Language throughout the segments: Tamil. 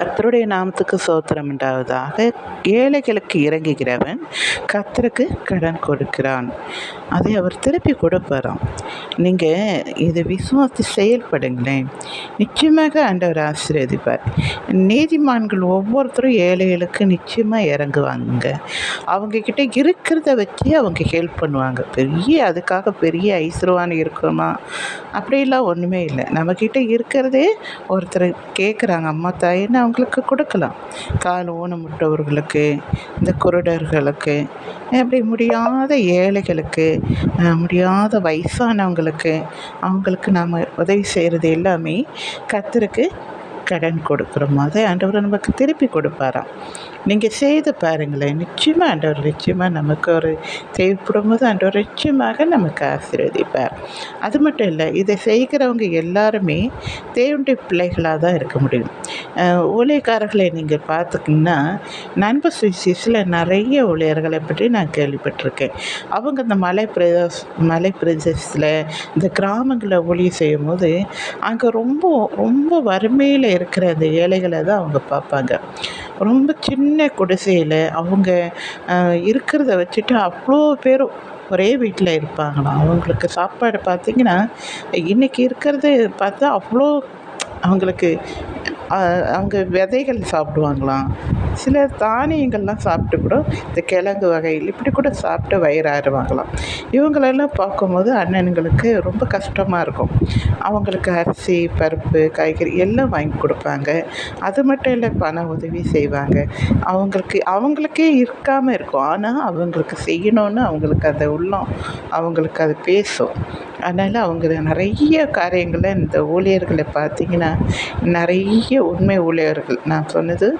கர்த்தருடைய நாமத்துக்கு சோத்திரம் உண்டாவதாக. ஏழைகளுக்கு இறங்குகிறவன் கத்தருக்கு கடன் கொடுக்கிறான். அதை அவர் திருப்பி கொடுப்பாராம். நீங்கள் இதை விசுவாசி செயல்படுங்களேன். நிச்சயமாக ஆண்டவர் ஆசீர்வதிப்பார். நீதிமான்கள் ஒவ்வொருத்தரும் ஏழைகளுக்கு நிச்சயமாக இறங்குவாங்க. அவங்கக்கிட்ட இருக்கிறத வச்சு அவங்க ஹெல்ப் பண்ணுவாங்க. பெரிய அதுக்காக பெரிய ஐஸ்வர்வான் இருக்குமா அப்படிலாம் ஒன்றுமே இல்லை. நம்மக்கிட்ட இருக்கிறதே ஒருத்தர் கேட்குறாங்க அம்மா தாயின்னு அவங்களுக்கு கொடுக்கலாம். கால் ஊனமுற்றவர்களுக்கு இந்த குருடர்களுக்கு அப்படி முடியாத ஏழைகளுக்கு முடியாத வயசானவங்களுக்கு அவங்களுக்கு நாம் உதவி செய்கிறது எல்லாமே கர்த்தருக்கு கடன் கொடுக்குறோமோ அதை ஆண்டவர் நமக்கு திருப்பி கொடுப்பாராம். நீங்கள் செய்து பாருங்களேன் நிச்சயமாக ஆண்டவர் நிச்சயமாக நமக்கு ஒரு தேவைப்படும் போது ஆண்டவர் நிச்சயமாக நமக்கு ஆசீர்வதிப்பார். அது மட்டும் இல்லை இதை செய்கிறவங்க எல்லாருமே தேவனுடைய பிள்ளைகளாக தான் இருக்க முடியும். ஊழியக்காரர்களை நீங்கள் பார்த்துக்கிங்கன்னா நண்பர் சுவிசிஸில் நிறைய ஊழியர்களை பற்றி நான் கேள்விப்பட்டிருக்கேன். அவங்க இந்த மலை பிரதேச மலை பிரதேசத்தில் இந்த கிராமங்களில் ஊழியம் செய்யும் போது அங்கே ரொம்ப ரொம்ப வறுமையில் இருக்கிற அந்த ஏழைகளை தான் அவங்க பார்ப்பாங்க. ரொம்ப சின்ன குடிசையில் அவங்க இருக்கிறத வச்சுட்டு அவ்வளோ பேரும் ஒரே வீட்டில் இருப்பாங்களாம். அவங்களுக்கு சாப்பாடு பார்த்திங்கன்னா இன்றைக்கி இருக்கிறது பார்த்தா அவ்வளோ அவங்களுக்கு அவங்க விதைகள் சாப்பிடுவாங்களாம். சில தானியங்கள்லாம் சாப்பிட்டு கூட இந்த கிழங்கு வகையில் இப்படி கூட சாப்பிட்டு வயிறாறுவாங்களாம் இவங்களெல்லாம் பார்க்கும்போது அண்ணனுங்களுக்கு ரொம்ப கஷ்டமாக இருக்கும். அவங்களுக்கு அரிசி பருப்பு காய்கறி எல்லாம் வாங்கி கொடுப்பாங்க. அது மட்டும் இல்லை பண உதவி செய்வாங்க. அவங்களுக்கு அவங்களுக்கே இருக்காமல் இருக்கும். ஆனால் அவங்களுக்கு செய்யணும்னு அவங்களுக்கு அந்த உள்ளம் அவங்களுக்கு அது பேசும். அதனால் அவங்க நிறைய காரியங்களை இந்த ஊழியர்களை பார்த்திங்கன்னா நிறைய உண்மை ஊழியர்கள். நான் சொன்னது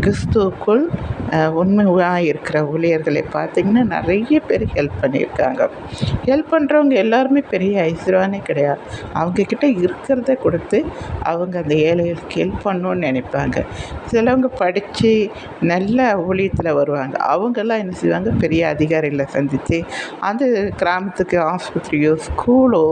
கிறிஸ்துவுக்குள் உண்மையாக இருக்கிற ஊழியர்களை பார்த்திங்கன்னா நிறைய பேர் ஹெல்ப் பண்ணியிருக்காங்க. ஹெல்ப் பண்ணுறவங்க எல்லாருமே பெரிய ஐஸ்வர்யானே கிடையாது. அவங்கக்கிட்ட இருக்கிறத கொடுத்து அவங்க அந்த ஏழைகளுக்கு ஹெல்ப் பண்ணணுன்னு நினைப்பாங்க. சிலவங்க படித்து நல்ல ஊழியத்தில் வருவாங்க. அவங்கெல்லாம் என்ன செய்வாங்க? பெரிய அதிகாரிகளை சந்தித்து அந்த கிராமத்துக்கு ஆஸ்பத்திரியோ ஸ்கூல் ஸ்கூலோ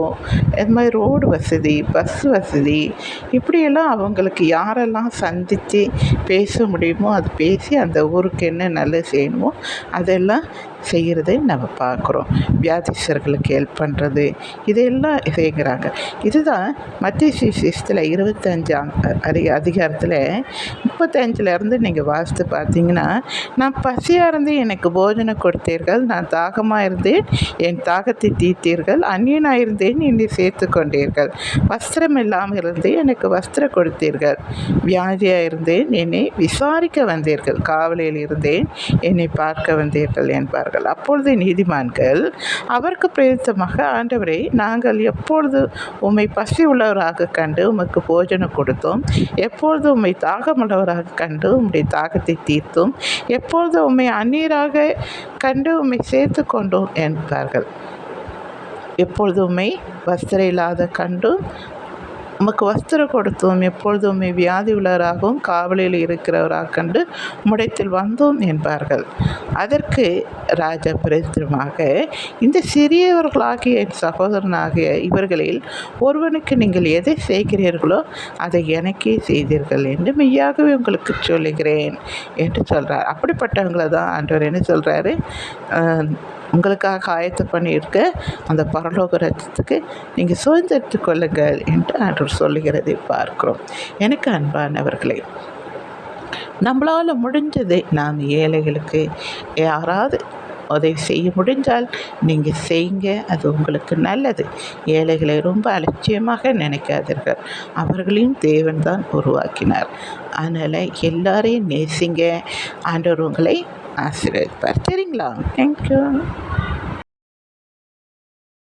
இது மாதிரி ரோடு வசதி பஸ் வசதி இப்படியெல்லாம் அவங்களுக்கு யாரெல்லாம் சந்தித்து பேச முடியுமோ அது பேசி அந்த ஊருக்கு என்ன நல்லது செய்யணுமோ அதெல்லாம் செய்கிறதை நம்ம பார்க்குறோம். வியாதிசர்களுக்கு ஹெல்ப் பண்ணுறது இதையெல்லாம் செய்கிறாங்க. இதுதான் மத்திய சுவிசேஷத்தில் இருபத்தஞ்சாம் அதி அதிகாரத்தில் முப்பத்தஞ்சிலேருந்து நீங்கள் வாசித்து பார்த்தீங்கன்னா நான் பசியாக இருந்து எனக்கு போஜனம் கொடுத்தீர்கள் நான் தாகமாக இருந்தேன் என் தாகத்தை தீர்த்தீர்கள் அந்நியனாக இருந்தேன் என்னை சேர்த்து கொண்டீர்கள். வஸ்திரம் இல்லாமல் இருந்து எனக்கு வஸ்திரம் கொடுத்தீர்கள். வியாதியாக இருந்தேன் என்னை விசாரிக்க வந்தீர்கள். காவலில் இருந்தேன் என்னை பார்க்க வந்தீர்கள் என்பார்கள். அப்பொழுது நீதிமான்கள் அவருக்கு பிரயுத்தமாக ஆண்டவரை நாங்கள் எப்பொழுது உம்மை பசி உள்ளவராக கண்டு உமக்கு போஜனம் கொடுத்தோம் எப்பொழுது உம்மை தாகமுள்ளவராக கண்டு உம்முடைய தாகத்தை தீர்த்தும் எப்பொழுது உம்மை அந்நீராக கண்டு உம்மை சேர்த்து கொண்டோம் என்பார்கள். எப்பொழுதுமே வஸ்திர இல்லாத கண்டும் உமக்கு வஸ்திரம் கொடுத்தோம் எப்பொழுதுமே வியாதி உள்ளவராகவும் காவலில் இருக்கிறவராக கண்டு முடைத்தில் வந்தோம் என்பார்கள். அதற்கு ராஜா பிரதிமாக இந்த சிறியவர்களாகிய என் சகோதரனாகிய இவர்களில் ஒருவனுக்கு நீங்கள் எதை செய்கிறீர்களோ அதை எனக்கே செய்தீர்கள் என்று மெய்யாகவே உங்களுக்கு சொல்லுகிறேன் என்று சொல்கிறார் அப்படிப்பட்டவங்களை தான் ஆண்டவர் என்ன சொல்கிறாரு உங்களுக்காக ஆயத்து பண்ணியிருக்க. அந்த பரலோக ரத்தத்துக்கு நீங்கள் சுதந்திரத்து கொள்ளுங்கள் என்று ஆண்டவர் சொல்லுகிறதை பார்க்கிறோம். எனக்கு அன்பானவர்களே நம்மளால் முடிஞ்சதை நாம் ஏழைகளுக்கு யாராவது உதவி செய்ய முடிஞ்சால் நீங்கள் செய்யுங்க அது உங்களுக்கு நல்லது. ஏழைகளை ரொம்ப அலட்சியமாக நினைக்காதீர்கள். அவர்களையும் தேவன் தான் உருவாக்கினார். அதனால் எல்லாரையும் நேசிங்க. ஆண்டவர் உங்களை ஆசீர்வதிப்பார் சரிங்களா தேங்க்யூ